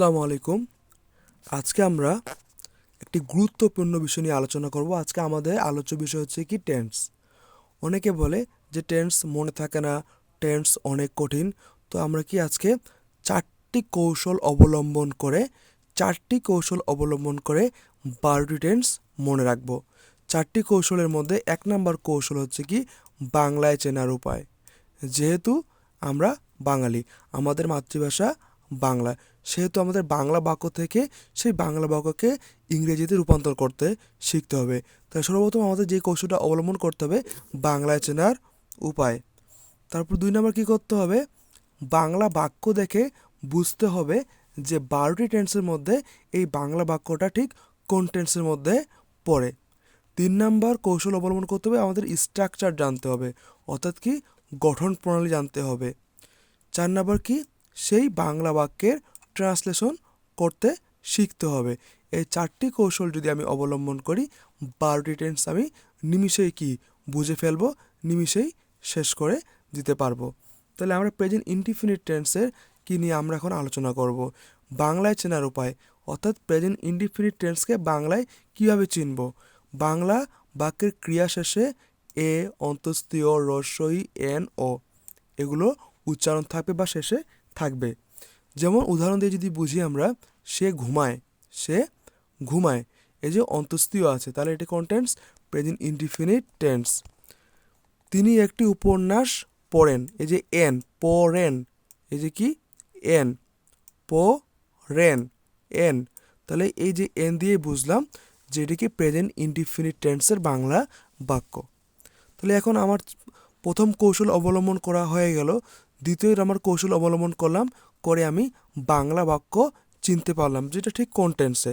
আসসালামু আলাইকুম। আজকে আমরা একটি গুরুত্বপূর্ণ বিষয় নিয়ে আলোচনা করব। আজকে আমাদের আলোচ্য বিষয় হচ্ছে কি টেন্স অনেকে বলে যে টেন্স মনে থাকে না টেন্স অনেক কঠিন। তো আমরা কি আজকে চারটি কৌশল অবলম্বন করে, চারটি কৌশল অবলম্বন করে বারোটি টেন্স মনে রাখব। চারটি কৌশলের মধ্যে এক নম্বর কৌশল হচ্ছে কি বাংলায় চেনার উপায়। যেহেতু আমরা বাঙালি, আমাদের মাতৃভাষা বাংলা। সেহেতু আমাদের বাংলা বাক্য থেকে সেই বাংলা বাক্যকে ইংরেজিতে রূপান্তর করতে শিখতে হবে। তাই সর্বপ্রথম আমাদের যে কৌশলটা অবলম্বন করতে হবে বাংলায় চেনার উপায়। তারপর দুই নম্বর কী করতে হবে? বাংলা বাক্য দেখে বুঝতে হবে যে বারোটি টেন্সের মধ্যে এই বাংলা বাক্যটা ঠিক কোন টেন্সের মধ্যে পড়ে। তিন নাম্বার কৌশল অবলম্বন করতে হবে, আমাদের স্ট্রাকচার জানতে হবে, অর্থাৎ কি গঠন প্রণালী জানতে হবে। চার নাম্বার কি? সেই বাংলা বাক্যের ট্রান্সলেশন করতে শিখতে হবে। এই চারটি কৌশল যদি আমি অবলম্বন করি, বারোটি টেন্স আমি নিমিষেই কি বুঝে ফেলব, নিমিষেই শেষ করে দিতে পারব। তাহলে আমরা প্রেজেন্ট ইনডিফিনিট টেন্সের কী নিয়ে আমরা এখন আলোচনা করব? বাংলায় চেনার উপায়। অর্থাৎ প্রেজেন্ট ইনডিফিনিট টেন্সকে বাংলায় কীভাবে চিনব? বাংলা বাক্যের ক্রিয়া শেষে এ অন্তস্তীয় রস্বই এন, ও। এগুলো উচ্চারণ থাকবে বা শেষে থাকবে। যেমন উদাহরণ দিয়ে যদি বুঝি আমরা, সে ঘুমায় সে ঘুমায়, এই যে অন্তস্তীয় আছে, তাহলে এটি কন্টেন্টস প্রেজেন্ট ইনডিফিনিট টেন্স তিনি একটি উপন্যাস পড়েন, এই যে এন, পড়েন, এই যে কি? এন, পড়েন, এন। তাহলে এই যে এন দিয়ে বুঝলাম যে এটি কি প্রেজেন্ট ইনডিফিনিট টেন্সের বাংলা বাক্য। তাহলে এখন আমার প্রথম কৌশল অবলম্বন করা হয়ে গেল, দ্বিতীয় আমার কৌশল অবলম্বন করলাম করে আমি বাংলা বাক্য চিনতে পারলাম, যেটা ঠিক কোন টেন্সে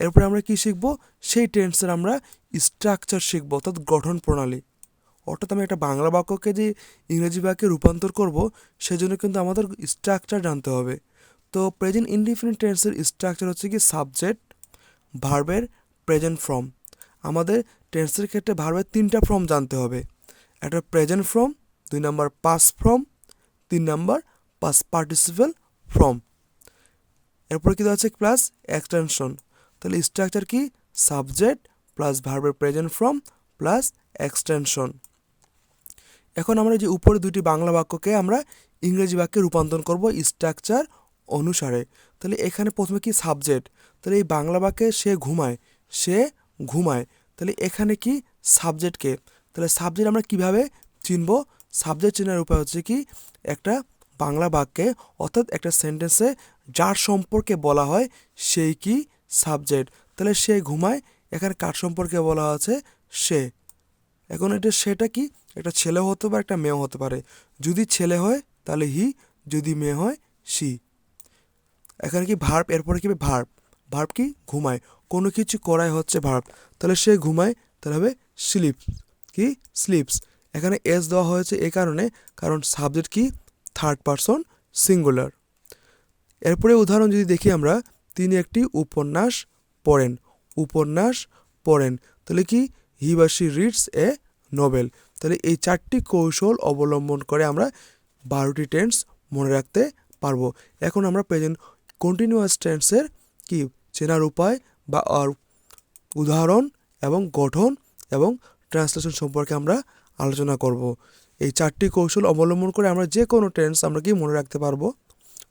এরপরে আমরা কি শিখব? সেই টেন্সের আমরা স্ট্রাকচার শিখব, অর্থাৎ গঠন প্রণালী। অর্থাৎ আমি একটা বাংলা বাক্যকে যে ইংরেজি বাক্যে রূপান্তর করব, সেজন্য কিন্তু আমাদের স্ট্রাকচার জানতে হবে। তো প্রেজেন্ট ইনডিফিনিট টেন্সের স্ট্রাকচার হচ্ছে কি সাবজেক্ট ভার্বের প্রেজেন্ট ফর্ম আমাদের টেন্সের ক্ষেত্রে ভার্বের তিনটা ফর্ম জানতে হবে। একটা প্রেজেন্ট ফর্ম দুই নাম্বার পাস ফর্ম তিন নাম্বার পাস পার্টিসিপেল ফর্ম এরপর কি আছে? প্লাস এক্সটেনশন তাহলে স্ট্রাকচার কি? সাবজেক্ট প্লাস ভার্বের প্রেজেন্ট ফ্রম প্লাস এক্সটেনশন এখন আমরা যে উপরে দুটি বাংলা বাক্যকে আমরা ইংরেজি বাক্যে রূপান্তর করব স্ট্রাকচার অনুসারে। তাহলে এখানে প্রথমে কি? সাবজেক্ট তাহলে এই বাংলা বাক্যে সে ঘুমায় সে ঘুমায়। তাহলে এখানে কি? সাবজেক্টকে তাহলে সাবজেক্ট আমরা কীভাবে চিনব? সাবজেক্ট চেনার উপায় হচ্ছে কি? একটা বাংলা বাক্যে, অর্থাৎ একটা সেন্টেন্সে যার সম্পর্কে বলা হয় সেই কি সাবজেক্ট তাহলে সে ঘুমায়, এখানে কার সম্পর্কে বলা আছে? সে। এখন এটা সেটা কি? একটা ছেলে হতে পারে, একটা মেয়ে হতে পারে। যদি ছেলে হয়, তাহলে হি যদি মেয়ে হয় সি এখানে কি ভার্ব এরপরে কি ভার্ব ভার্ব কি? ঘুমায়। কোনো কিছু করাই হচ্ছে ভার্ব তাহলে সে ঘুমায়, তাহলে হবে স্লিপ কি? স্লিপস এখানে এস দেওয়া হয়েছে এ কারণে, কারণ সাবজেক্ট কি? থার্ড পারসন সিঙ্গুলার এরপরে উদাহরণ যদি দেখি আমরা, তিনি একটি উপন্যাস পড়েন উপন্যাস পড়েন। তাহলে কি? হি রিডস এ নোবেল তাহলে এই চারটি কৌশল অবলম্বন করে আমরা বারোটি টেন্স মনে রাখতে পারব। এখন আমরা প্রেজেন্ট কন্টিনিউয়াস টেন্সের কি? চেনার উপায় বা আর উদাহরণ এবং গঠন এবং ট্রান্সলেশন সম্পর্কে আমরা আলোচনা করব। এই চারটি কৌশল অবলম্বন করে আমরা যে কোনো টেন্স আমরা কি মনে রাখতে পারব?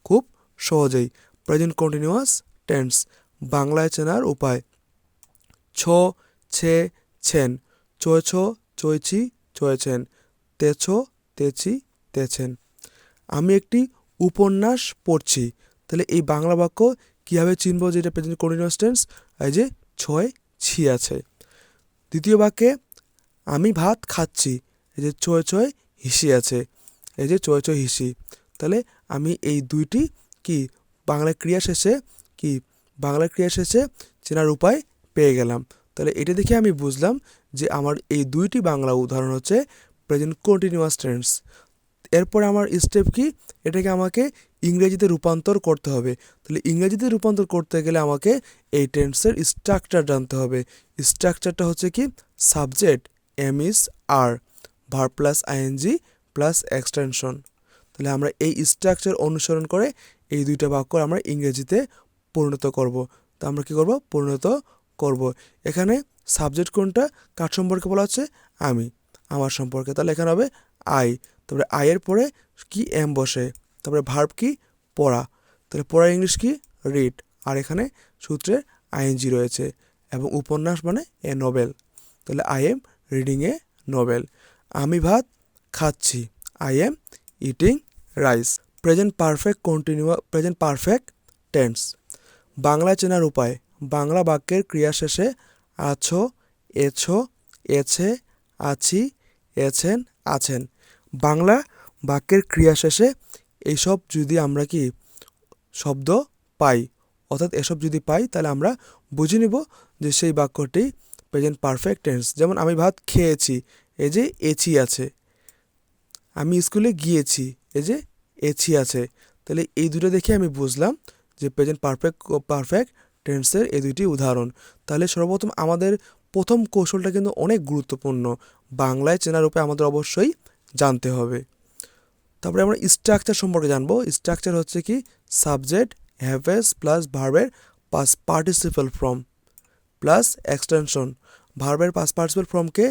খুব সহজেই। প্রেজেন্ট কন্টিনিউয়াস টেন্স বাংলায় চেনার উপায়। ছ, ছে, ছেন। চয়েছ চয়েছি চয়েছেন তেছ তেছি তেছেন আমি একটি উপন্যাস পড়ছি। তাহলে এই বাংলা বাক্য কীভাবে চিনব যে এটা প্রেজেন্ট কন্টিনিউয়াস টেন্স এই যে ছয়, ছি আছে। দ্বিতীয় বাক্যে, আমি ভাত খাচ্ছি। এই যে ছয় চয় হিসি আছে। এই যে চয় চয় হিসি। তাহলে আমি এই দুইটি কি বাংলা ক্রিয়া শেষে কি বাংলা ক্রিয়া শেষে চেনার উপায় পেয়ে গেলাম। তাহলে এটা দেখে আমি বুঝলাম যে আমার এই দুইটি বাংলা উদাহরণ হচ্ছে প্রেজেন্ট কন্টিনিউয়াস টেন্স এরপরে আমার স্টেপ কি? এটাকে আমাকে ইংরেজিতে রূপান্তর করতে হবে। তাহলে ইংরেজিতে রূপান্তর করতে গেলে আমাকে এই টেন্সের স্ট্রাকচার জানতে হবে। স্ট্রাকচারটা হচ্ছে কি? সাবজেক্ট এম ইস আর verb plus ING plus extension তাহলে আমরা এই স্ট্রাকচার অনুসরণ করে এই দুইটা বাক্য আমরা ইংরেজিতে পরিণত করব। তা আমরা কী করব? পরিণত করব। এখানে সাবজেক্ট কোনটা? কার সম্পর্কে বলা হচ্ছে? আমি। আমার সম্পর্কে। তাহলে এখানে হবে আই তারপরে আয়ের পরে কি এম বসে? তারপরে ভার্ব কি? পড়া। তাহলে পড়ার ইংলিশ কি? রিড আর এখানে সূত্রে আইএনজি রয়েছে। এবং উপন্যাস মানে এ নোবেল তাহলে I am reading a novel আমি ভাত খাচ্ছি। I am eating rice present perfect continue present perfect tense Bangla চেনার উপায়। বাংলা বাক্যের ক্রিয়া শেষে আছো, এছো, এছে, আছি, এছেন, আছেন। বাংলা বাক্যের ক্রিয়া শেষে এইসব যদি আমরা কি শব্দ পাই, অর্থাৎ এসব যদি পাই, তাহলে আমরা বুঝে নিব যে সেই বাক্যটি প্রেজেন্ট পারফেক্ট টেন্স যেমন আমি ভাত খেয়েছি এই যে এছি আছে। আমি স্কুলে গিয়েছি, এই যে এছি আছে। তাহলে এই দুটো দেখে আমি বুঝলাম যে প্রেজেন্ট পারফেক্ট পারফেক্ট টেন্সের এই দুইটি উদাহরণ। তাহলে সর্বপ্রথম আমাদের প্রথম কৌশলটা কিন্তু অনেক গুরুত্বপূর্ণ। বাংলায় চেনার উপায় আমাদের অবশ্যই জানতে হবে। তারপরে আমরা স্ট্রাকচার সম্পর্কে জানব। স্ট্রাকচার হচ্ছে কি? সাবজেক্ট হ্যাভেস প্লাস ভার্বের past participle form plus extension ভার্বের পাস পার্টিসিপাল ফর্মকে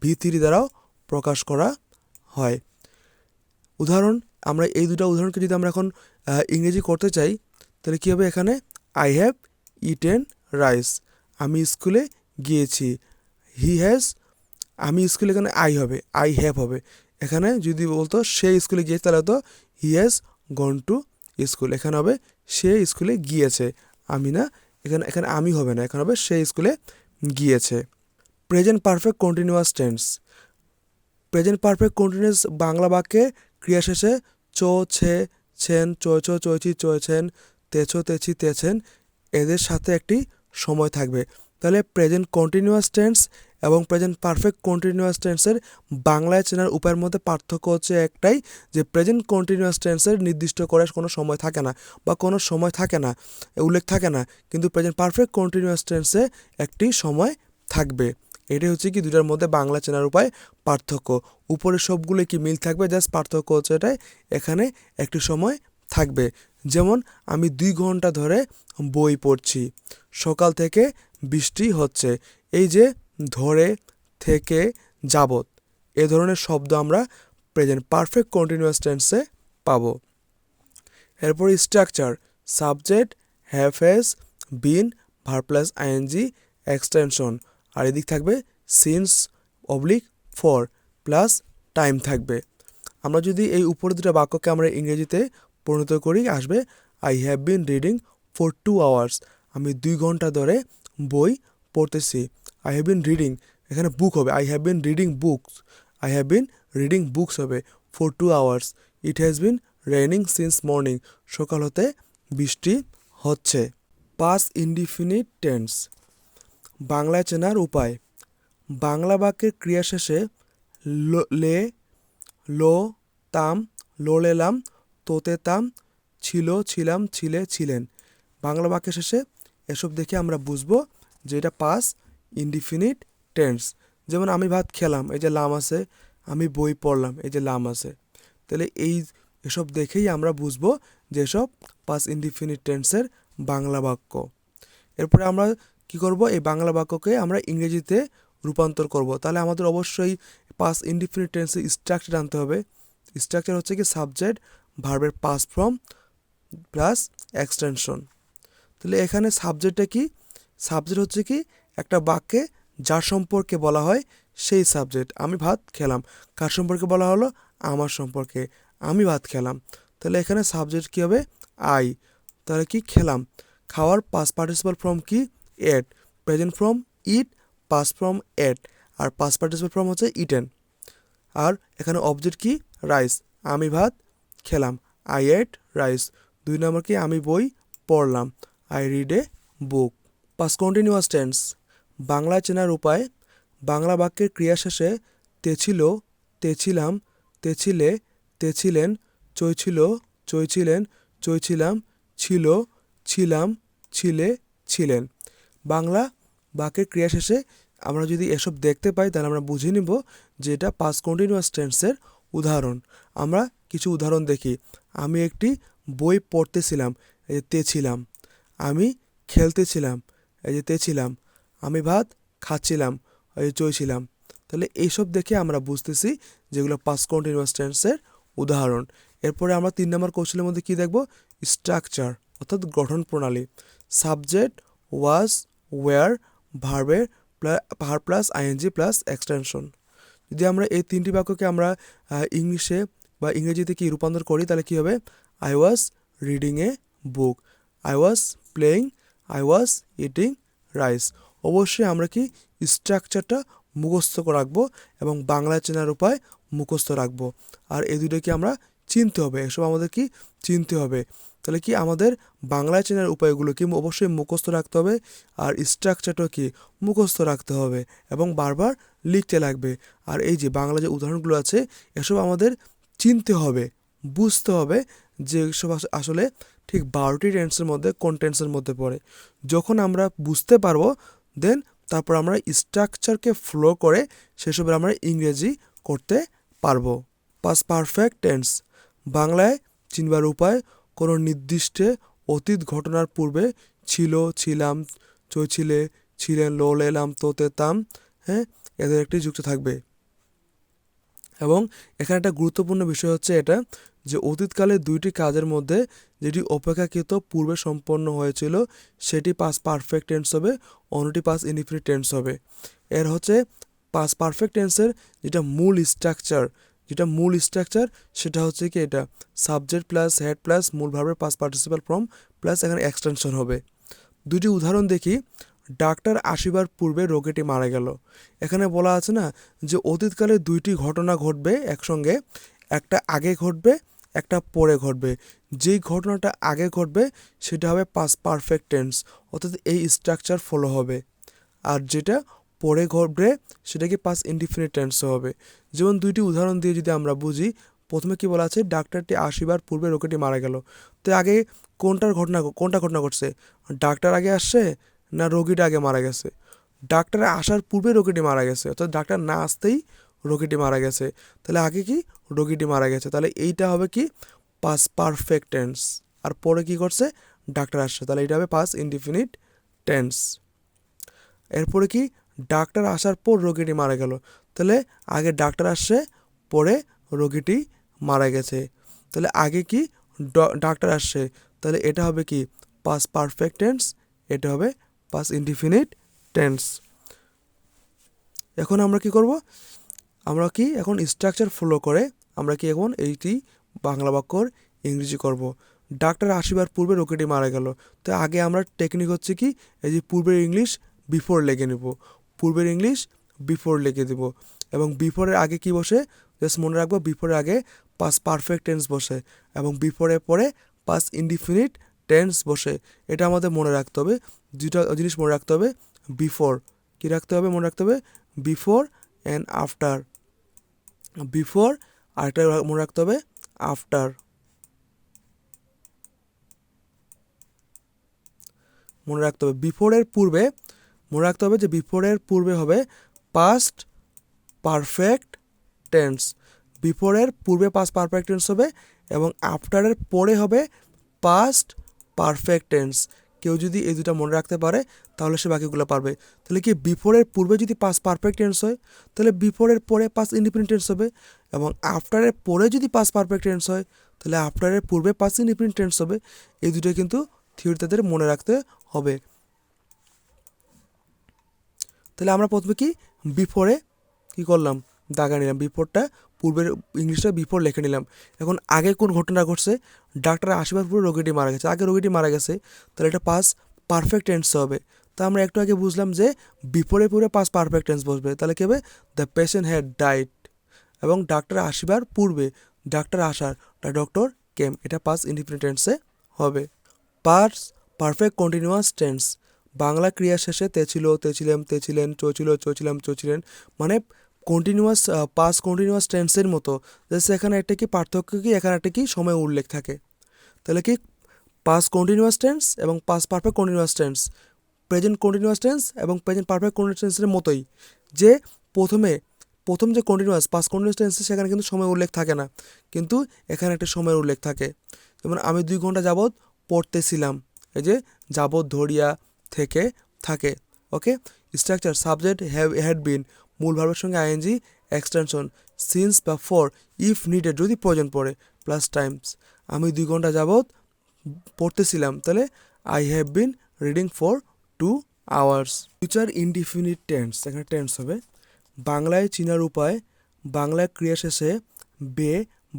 ভি থ্রি দ্বারাও প্রকাশ করা হয়। উদাহরণ, আমরা এই দুটো উদাহরণকে যদি আমরা এখন ইংরেজি করতে চাই, তাহলে কী হবে এখানে? আই হ্যাভ ইটেন রাইস আমি স্কুলে গিয়েছি। হি হ্যাজ আমি স্কুলে এখানে আই হবে আই হ্যাভ হবে। এখানে যদি বলতো সে স্কুলে গিয়েছে, তাহলে তো he has gone to school এখানে হবে সে স্কুলে গিয়েছে। আমি না, এখানে এখানে আমি হবে না, এখানে হবে সে স্কুলে গিয়েছে। Present perfect continuous tense present perfect continuous Bangla বাক্যে ক্রিয়া শেষে চো, ছে, ছেন, চো চো চৈছি চয়েছেন তেছো তেছি তেছেন এদের সাথে একটি সময় থাকবে। তাহলে প্রেজেন্ট কন্টিনিউয়াস টেন্স এবং প্রেজেন্ট পারফেক্ট কন্টিনিউয়াস টেন্সের বাংলায় চেনার উপায়ের মধ্যে পার্থক্য হচ্ছে একটাই যে প্রেজেন্ট কন্টিনিউয়াস টেন্সের নির্দিষ্ট করে কোনো সময় থাকে না বা কোনো সময় থাকে না উল্লেখ থাকে না, কিন্তু প্রেজেন্ট পারফেক্ট কন্টিনিউয়াস টেন্সে একটি সময় থাকবে। এটাই হচ্ছে কি দুটার মধ্যে বাংলা চেনার উপায় পার্থক্য। উপরে সবগুলো কি মিল থাকবে? জাস্ট পার্থক্য হচ্ছে এটাই, এখানে একটি সময় থাকবে। যেমন আমি দুই ঘণ্টা ধরে বই পড়ছি, সকাল থেকে বৃষ্টি হচ্ছে, এই যে ধরে থেকে যাবত এ ধরনের শব্দ আমরা প্রেজেন্ট পারফেক্ট কন্টিনিউয়াস টেন্সে পাবো। এরপর structure subject has been verb plus ING extension আর এদিক থাকবে since oblique for plus time থাকবে। আমরা যদি এই উপরে দুটো বাক্যকে আমরা ইংরেজিতে পরিণত করি, আসবে I have been reading for two hours আমি দুই ঘণ্টা ধরে বই পড়তেছি। আই হ্যাভ বিন রিডিং এখানে বুক হবে। I have been reading books I have been reading books হবে for two hours it has been raining since morning সকাল হতে বৃষ্টি হচ্ছে। পাস ইনডিফিনিট টেন্স বাংলায় চেনার উপায়। বাংলা বাক্যের ক্রিয়া শেষে লো- লে তাম লোলেলাম তোতে তাম, ছিল, ছিলাম, ছিলে, ছিলেন। বাংলা বাক্যের শেষে এসব দেখে আমরা বুঝব যে এটা পাস ইনডিফিনিট টেন্স যেমন আমি ভাত খেলাম, এই যে লাম আছে, আমি বই পড়লাম, এই যে লাম আছে। তাহলে এই এসব দেখেই আমরা বুঝব যে এসব পাস ইনডিফিনিট টেন্সের বাংলা বাক্য। এরপরে আমরা কি করব? এই বাংলা বাক্যকে আমরা ইংরেজিতে রূপান্তর করব। তাহলে আমাদের অবশ্যই পাস ইনডিফিনিট স্ট্রাকচার আনতে হবে। স্ট্রাকচার হচ্ছে কি সাবজেক্ট ভার্বের পাস ফর্ম প্লাস এক্সটেনশন তাহলে এখানে সাবজেক্টটা কি? সাবজেক্ট হচ্ছে কি একটা বাক্যে যার সম্পর্কে বলা হয় সেই সাবজেক্ট আমি ভাত খেলাম। কার সম্পর্কে বলা হলো? আমার সম্পর্কে। আমি ভাত খেলাম। তাহলে এখানে সাবজেক্ট কী হবে? আই তাহলে কি খেলাম? খাওয়ার পাস পার্টিসিপাল ফর্ম কি? Ate present form eat past form ate আর পাস পার্টিসিপাল ফর্ম হচ্ছে ইটেন আর এখানে অবজেক্ট কি? রাইস আমি ভাত খেলাম। আই এট রাইস দুই নম্বর কি? আমি বই পড়লাম। I read a book past continuous tense Bangla চেনার উপায়। বাংলা বাক্যের ক্রিয়া শেষে তেছিল তেছিলাম তেছিলে তেছিলেন চইছিল চইছিলেন চইছিলাম ছিল, ছিলাম, ছিলে, ছিলেন। বাংলা বাক্যের ক্রিয়া শেষে আমরা যদি এসব দেখতে পাই, তাহলে আমরা বুঝে নিব যে এটা পাস কন্টিনিউয়াস টেন্সের উদাহরণ। আমরা কিছু উদাহরণ দেখি। আমি একটি বই পড়তেছিলাম, এই যে তেছিলাম। আমি খেলতেছিলাম, এই যে তেছিলাম। আমি ভাত খাচ্ছিলাম, এই যে চইছিলাম। তাহলে এইসব দেখে আমরা বুঝতেছি যেগুলো পাস কন্টিনিউয়াস টেন্সের উদাহরণ। এরপরে আমরা তিন নম্বর কৌশলের মধ্যে কি দেখব? স্ট্রাকচার অর্থাৎ গঠন প্রণালী। সাবজেক্ট ওয়াজ ওয়ার ভার্বের verb plus ING plus extension যদি আমরা এই তিনটি বাক্যকে আমরা ইংলিশে বা ইংরেজিতে কি রূপান্তর করি, তাহলে কী হবে? I was reading a book I was playing I was eating rice অবশ্যই আমরা কি স্ট্রাকচারটা মুখস্থ রাখব এবং বাংলা চেনার উপায় মুখস্থ রাখব। আর এই দুটোকে আমরা চিনতে হবে। এসব আমাদের কি চিনতে হবে? তাহলে কি আমাদের বাংলায় চেনার উপায়গুলো কি অবশ্যই মুখস্থ রাখতে হবে আর স্ট্রাকচারটা কি? মুখস্থ রাখতে হবে এবং বারবার লিখতে লাগবে। আর এই যে বাংলা যে উদাহরণগুলো আছে, এসব আমাদের চিনতে হবে, বুঝতে হবে যে আস- আসলে ঠিক বারোটি টেন্সের মধ্যে কোন টেন্সের মধ্যে পড়ে। যখন আমরা বুঝতে পারব দেন তারপর আমরা স্ট্রাকচারকে ফ্লো করে সেসবের আমরা ইংরেজি করতে পারব। পাস পারফেক্ট টেন্স বাংলায় চিনবার উপায় কোনো নির্দিষ্ট অতীত ঘটনার পূর্বে ছিল, ছিলাম চইছিলে ছিলেন লোল এলাম তোতে তাম হ্যাঁ এদের একটি যুক্ত থাকবে। এবং এখানে একটা গুরুত্বপূর্ণ বিষয় হচ্ছে এটা যে অতীতকালে দুইটি কাজের মধ্যে যেটি অপেক্ষাকৃত পূর্বে সম্পন্ন হয়েছিল, সেটি পাস পারফেক্ট টেন্স হবে, অন্যটি পাস ইনডিফিনিট টেন্স হবে। এর হচ্ছে পাস পারফেক্ট টেন্সের যেটা মূল স্ট্রাকচার যেটা মূল স্ট্রাকচার সেটা হচ্ছে কি এটা সাবজেক্ট প্লাস হেড প্লাস মূল পাস পার্টিসিপাল ফর্ম প্লাস এখানে এক্সটেনশন হবে। দুটি উদাহরণ দেখি ডাক্তার আসিবার পূর্বে রোগীটি মারা গেল। এখানে বলা আছে না যে অতীতকালে দুইটি ঘটনা ঘটবে একসঙ্গে, একটা আগে ঘটবে, একটা পরে ঘটবে। যেই ঘটনাটা আগে ঘটবে, সেটা হবে পাস পারফেক্ট টেন্স অর্থাৎ এই স্ট্রাকচার ফলো হবে। আর যেটা পরে ঘটবে সেটা কি পাস ইনডিফিনিট টেন্স হবে। যেমন দুইটি উদাহরণ দিয়ে যদি আমরা বুঝি, প্রথমে কি বলা আছে? ডাক্তারটি আসিবার পূর্বে রোগীটি মারা গেল। তো আগে কোনটার ঘটনা, কোনটা ঘটনা ঘটছে? ডাক্তার আগে আসছে না রোগীটা আগে মারা গেছে? ডাক্তার আসার পূর্বে রোগীটি মারা গেছে, অর্থাৎ ডাক্তার না আসতেই রোগীটি মারা গেছে। তাহলে আগে কি? রোগীটি মারা গেছে। তাহলে এইটা হবে কি? পাস পারফেক্ট টেন্স আর পরে কি করছে ডাক্তার আসছে। তাহলে এটা হবে পাস ইনডিফিনিট টেন্স এরপরে কি? ডাক্তার আসার পর রোগীটি মারা গেল। তাহলে আগে ডাক্তার আসছে, পরে রোগীটি মারা গেছে। তাহলে আগে কি ডাক্তার আসছে? তাহলে এটা হবে কি? পাস পারফেক্ট টেন্স এটা হবে পাস ইনডিফিনিট টেন্স এখন আমরা কি করব? আমরা কি এখন স্ট্রাকচার ফলো করে আমরা কি এখন এইটি বাংলা বাক্যর ইংরেজি করব। ডাক্তার আসিবার পূর্বে রোগীটি মারা গেল। তো আগে আমরা টেকনিক হচ্ছে কি? এই যে পূর্বের ইংলিশ বিফোর লেগে নেব। পূর্বের ইংলিশ বিফোর লিখে দেব। এবং বিফোরের আগে কি বসে? জাস্ট মনে রাখব বিফোরের আগে পাস পারফেক্ট টেন্স বসে এবং বিফোরের পরে পাস ইনডিফিনিট টেন্স বসে। এটা আমাদের মনে রাখতে হবে। দুটা জিনিস মনে রাখতে হবে। বিফোর কি রাখতে হবে? মনে রাখতে হবে বিফোর অ্যান্ড আফটার বিফোর আর আরেকটা মনে রাখতে হবে আফটার মনে রাখতে হবে। বিফোরের পূর্বে মনে রাখতে হবে যে বিফোরের পূর্বে হবে পাস্ট পারফেক্ট টেন্স বিফোরের পূর্বে পাস্ট পারফেক্ট টেন্স হবে এবং আফটারের পরে হবে পাস্ট পারফেক্ট টেন্স কেউ যদি এই দুটা মনে রাখতে পারে, তাহলে সে বাকিগুলো পারবে। তাহলে কি বিফোরের পূর্বে যদি পাস পারফেক্ট টেন্স হয়, তাহলে বিফোরের পরে পাস ইন্ডিপেন্ডেন্ট টেন্স হবে এবং আফটারের পরে যদি পাস পারফেক্ট টেন্স হয়, তাহলে আফটারের পূর্বে পাস ইন্ডিপেন্ডেন্ট টেন্স হবে। এই দুটো কিন্তু থিওরি তাদের মনে রাখতে হবে। তাহলে আমরা প্রথমে কি বিফোরে কি করলাম? দাগা নিলাম। বিফোরটা পূর্বের ইংলিশটা বিফোর লিখে নিলাম। এখন আগে কোন ঘটনা ঘটছে? ডাক্তার আসবার পরে রোগীটি মারা গেছে। আগে রোগীটি মারা গেছে। তাহলে এটা পাস পারফেক্ট টেন্স হবে। তা আমরা একটু আগে বুঝলাম যে বিফোরে পূর্বে পাস পারফেক্ট টেন্স বসবে। তাহলে কী হবে? দ্য পেশেন্ট হ্যাড ডাইট এবং ডাক্তার আসিবার পূর্বে। ডাক্তার আসার ডক্টর কেম এটা পাস ইন্ডিপেন্ডেন্ট টেন্সে হবে। পার্স পারফেক্ট কন্টিনিউয়াস টেন্স বাংলা ক্রিয়া শেষে তেছিল, তেছিলাম, তেছিলেন, চছিল, চছিলাম, চছিলেন। মানে কন্টিনিউয়াস পাস কন্টিনিউয়াস টেন্সের মতো। জাস্ট এখানে একটা কি পার্থক্য কি? এখানে একটা কি? সময় উল্লেখ থাকে। তাহলে কি? পাস কন্টিনিউয়াস টেন্স এবং past perfect continuous tense present continuous tense এবং প্রেজেন্ট পারফেক্ট কন্টিনিউয়াস টেন্সের মতোই। যে প্রথমে, প্রথম যে কন্টিনিউয়াস পাস কন্টিনিউয়াস টেন্সে সেখানে কিন্তু সময় উল্লেখ থাকে না। কিন্তু এখানে একটা সময়ের উল্লেখ থাকে। যেমন আমি দুই ঘণ্টা যাবৎ পড়তেছিলাম। এই যে যাবৎ ধরিয়া থেকে থাকে okay structure subject have had been মূল ভার্বের সঙ্গে আইএনজি এক্সটেনশন সিন্স বা ফর ইফ নিডেড যদি প্রয়োজন পড়ে প্লাস টাইমস আমি দুই ঘণ্টা যাবৎ পড়তেছিলাম, তাহলে I have been reading for two hours future indefinite tense এখানে টেন্স হবে। বাংলায় চিনার উপায় বাংলায় ক্রিয়া শেষে বে,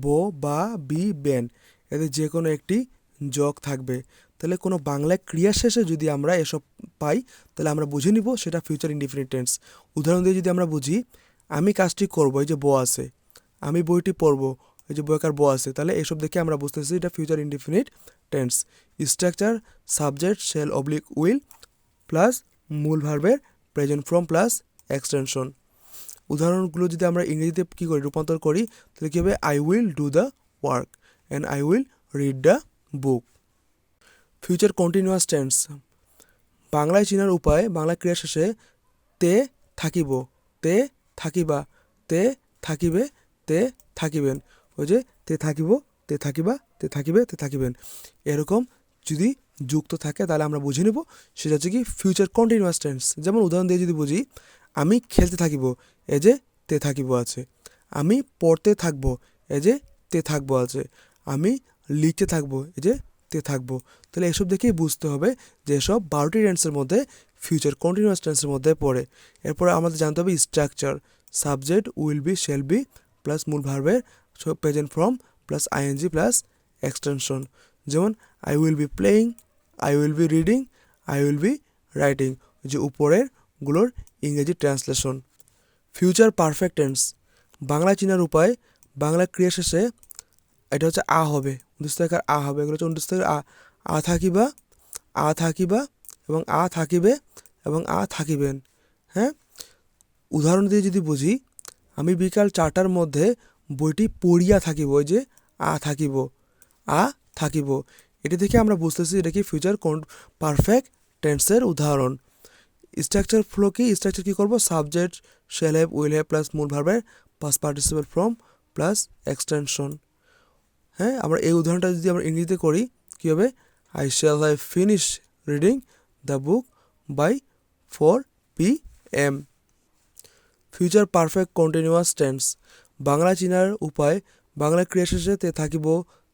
বো, বা, বি, বেন, এদের যে কোনো একটি যোগ থাকবে। তাহলে কোনো বাংলায় ক্রিয়া শেষে যদি আমরা এসব পাই, তাহলে আমরা বুঝে নিব সেটা ফিউচার ইনডিফিনিট টেন্স উদাহরণ দিয়ে যদি আমরা বুঝি, আমি কাজটি করব, এই যে বো আছে, আমি বইটি পড়ব, এই যে বইকার বো আছে, তাহলে এসব দেখে আমরা বুঝতেছি এটা future indefinite tense structure subject shall oblique will plus মূল ভার্বের প্রেজেন্ট ফ্রম প্লাস এক্সটেনশন উদাহরণগুলো যদি আমরা ইংরেজিতে কী করি, রূপান্তর করি, তাহলে কী হবে? I will do the work and I will read the book future continuous tense বাংলায় চিনার উপায় বাংলা ক্রিয়া শেষে তে থাকিব, তে থাকিবা, তে থাকিবে, তে থাকিবেন। ওই যে তে থাকিব, তে থাকিবা, তে থাকিবে, তে থাকিবেন। এরকম যদি যুক্ত থাকে, তাহলে আমরা বুঝে নেব, সেটা হচ্ছে কি ফিউচার কন্টিনিউয়াস টেন্স যেমন উদাহরণ দিয়ে যদি বুঝি, আমি খেলতে থাকিব এ যে তে থাকিব আছে। আমি পড়তে থাকব এ যে তে থাকব আছে। আমি লিখতে থাকব, এই যে তে থাকব। তাহলে এসব দেখেই বুঝতে হবে যে এসব বারোটি টেন্সের মধ্যে ফিউচার কন্টিনিউয়াস টেন্সের মধ্যে পড়ে। এরপরে আমাদের জানতে হবে structure subject will be shall be plus মূল ভার্বের present form plus ING plus extension যেমন I will be playing I will be reading I will be writing যে উপরেরগুলোর ইংরেজি translation future perfect tense Bangla চিনার উপায়, বাংলা ক্রিয়া শেষে এটা হচ্ছে আ হবে থেকে আ হবে, এগুলো হচ্ছে থেকে আ। আ থাকিবা আ থাকিবা এবং আ থাকিবে এবং আ থাকিবেন হ্যাঁ? উদাহরণ দিয়ে যদি বুঝি, আমি বিকাল চারটার মধ্যে বইটি পড়িয়া থাকিব, ওই যে আ থাকিব আ থাকিব। এটি থেকে আমরা বুঝতেছি এটা কি ফিউচার কোন পারফেক্ট টেন্সের উদাহরণ। স্ট্রাকচার ফ্লো কি? স্ট্রাকচার কী করব? Subject shall have will have plus মূল ভার্বের past participle form plus extension হ্যাঁ আমরা এই উদাহরণটা যদি আমরা ইংরেজিতে করি, কী হবে? I shall have finish reading the book by four P M future perfect continuous tense Bangla চিনার উপায়, বাংলা ক্রিয়া শেষে তে থাকিব,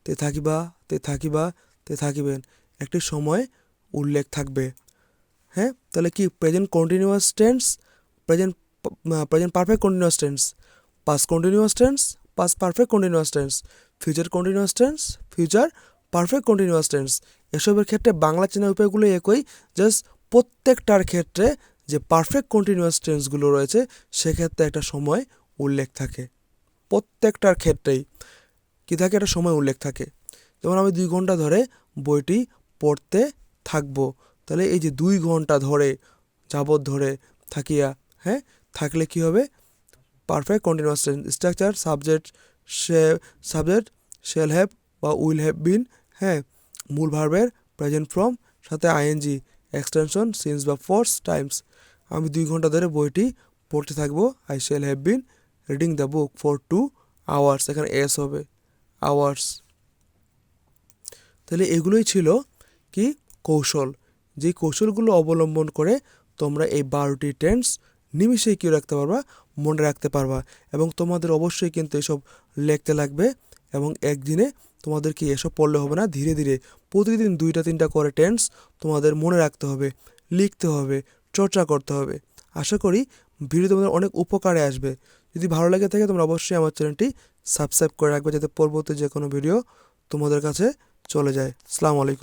তে থাকিবা তে থাকিবা, তে থাকিবেন। একটি সময় উল্লেখ থাকবে। হ্যাঁ তাহলে কি? Present continuous tense present present perfect continuous tense past continuous tense past perfect continuous tense future continuous tense future perfect continuous tense এসবের ক্ষেত্রে বাংলা চেনার উপায়গুলো একই জাস্ট প্রত্যেকটার ক্ষেত্রে যে পারফেক্ট কন্টিনিউয়াস টেন্সগুলো রয়েছে, সেক্ষেত্রে একটা সময় উল্লেখ থাকে। প্রত্যেকটার ক্ষেত্রেই কী থাকে? একটা সময় উল্লেখ থাকে। যেমন আমি দুই ঘণ্টা ধরে বইটি পড়তে থাকব, তাহলে এই যে দুই ঘণ্টা ধরে যাবৎ ধরে থাকিয়া হ্যাঁ থাকলে কি হবে? পারফেক্ট কন্টিনিউয়াস স্ট্রাকচার সাবজেক্ট সে সাবজেক্ট শেল হ্যাভ বা উইল হ্যাভ বিন হ্যাঁ মূল ভার্বের প্রেজেন্ট ফর্ম সাথে আইএনজি এক্সটেনশন সিন্স বা ফোর্স টাইমস আমি দুই ঘণ্টা ধরে বইটি পড়তে থাকব। I shall have been reading the book for two hours এখানে এস হবে আওয়ার্স তাহলে এগুলোই ছিল কি? কৌশল। যেই কৌশলগুলো অবলম্বন করে তোমরা এই বারোটি টেন্স নিমিষেই কী রাখতে পারবা, মনে রাখতে পারবা। এবং তোমাদের অবশ্যই কিন্তু এসব লিখতে লাগবে এবং একদিনে তোমাদেরকে এসব পড়লে হবে না। ধীরে ধীরে প্রতিদিন দুইটা তিনটা করে টেন্স তোমাদের মনে রাখতে হবে, লিখতে হবে, চর্চা করতে হবে। আশা করি ভিডিও তোমাদের অনেক উপকারে আসবে। যদি ভালো লেগে থাকে তোমরা অবশ্যই আমার চ্যানেলটি সাবস্ক্রাইব করে রাখবে যাতে পরবর্তী যে কোনো ভিডিও তোমাদের কাছে চলে যায়। আসসালামু আলাইকুম।